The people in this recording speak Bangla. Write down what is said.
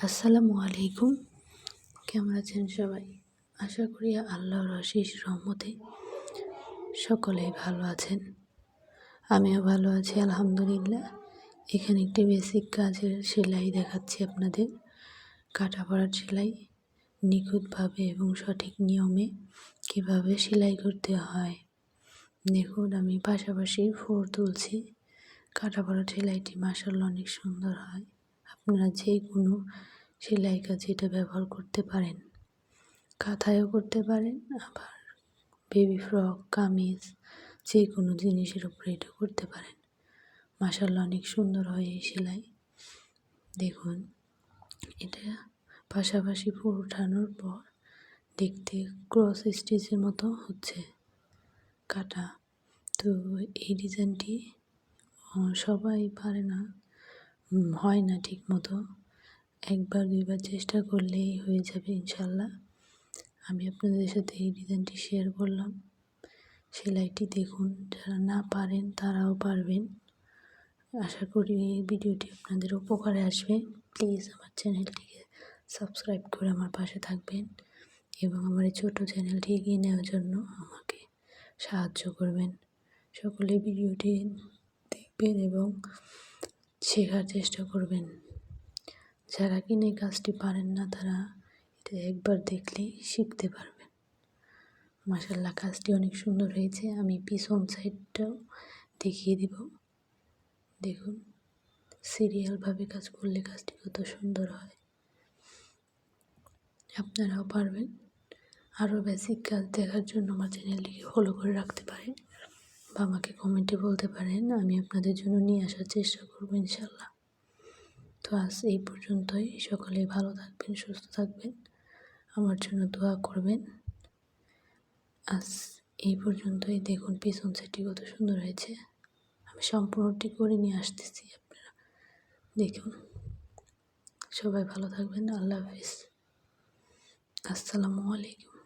আসসালামু আলাইকুম। কেমন আছেন সবাই? আশা করি আল্লাহর আশিস রহমতে সকলেই ভালো আছেন। আমিও ভালো আছি, আলহামদুলিল্লাহ। এখানে একটি বেসিক কাজের সেলাই দেখাচ্ছি আপনাদের। কাটা পড়ার সেলাই নিখুঁতভাবে এবং সঠিক নিয়মে কীভাবে সেলাই করতে হয়। দেখুন, আমি পাশাপাশি ফোর তুলছি। কাটা পড়া সেলাইটি মাসাল্লা অনেক সুন্দর হয়। আপনারা যে কোনো সেলাই কাজে এটা ব্যবহার করতে পারেন। কাঁথায়ও করতে পারেন, আবার বেবি ফ্রক কামিজ যে কোনো জিনিসের উপরে এটা করতে পারেন। মাসাল্লা অনেক সুন্দর হয় এই সেলাই। দেখুন, এটা পাশাপাশি উঠানোর পর দেখতে ক্রস স্টিচের মতো হচ্ছে কাটা। তো এই ডিজাইনটি সবাই পারে না। হয় না ঠিক মতো একবার, দুইবার চেষ্টা করলেই হয়ে যাবে ইনশাল্লাহ। আমি আপনাদের সাথে এই ডিজাইনটি শেয়ার করলাম। সেলাইটি দেখুন, যারা না পারেন তারাও পারবেন। আশা করি এই ভিডিওটি আপনাদের উপকারে আসবে। প্লিজ আমার চ্যানেলটিকে সাবস্ক্রাইব করে আমার পাশে থাকবেন এবং আমার এই ছোটো চ্যানেলটি এগিয়ে নেওয়ার জন্য আমাকে সাহায্য করবেন। সকলে ভিডিওটি দেখবেন এবং শেখার চেষ্টা করবেন। যারা কিনে কাজটি পারেন না, তারা এটা একবার দেখলেই শিখতে পারবেন। মাসাল্লাহ কাজটি অনেক সুন্দর হয়েছে। আমি পিছন সাইডটাও দেখিয়ে দিব। দেখুন, সিরিয়ালভাবে কাজ করলে কাজটি কত সুন্দর হয়। আপনারাও পারবেন। আরও বেসিক কাজ দেখার জন্য আমার চ্যানেলটিকে ফলো করে রাখতে পারেন। বা আমাকে কমেন্টে বলতে পারেন, আমি আপনাদের জন্য নিয়ে আসার চেষ্টা করব ইনশাল্লাহ। তো আজ এই পর্যন্তই। সকলে ভালো থাকবেন, সুস্থ থাকবেন। আমার জন্য দোয়া করবেন। আজ এই পর্যন্তই। দেখুন, পিছন সেটি কত সুন্দর হয়েছে। আমি সম্পূর্ণটি করে নিয়ে আসতেছি আপনারা। দেখুন। সবাই ভালো থাকবেন। আল্লাহ হাফিজ। আসসালামু আলাইকুম।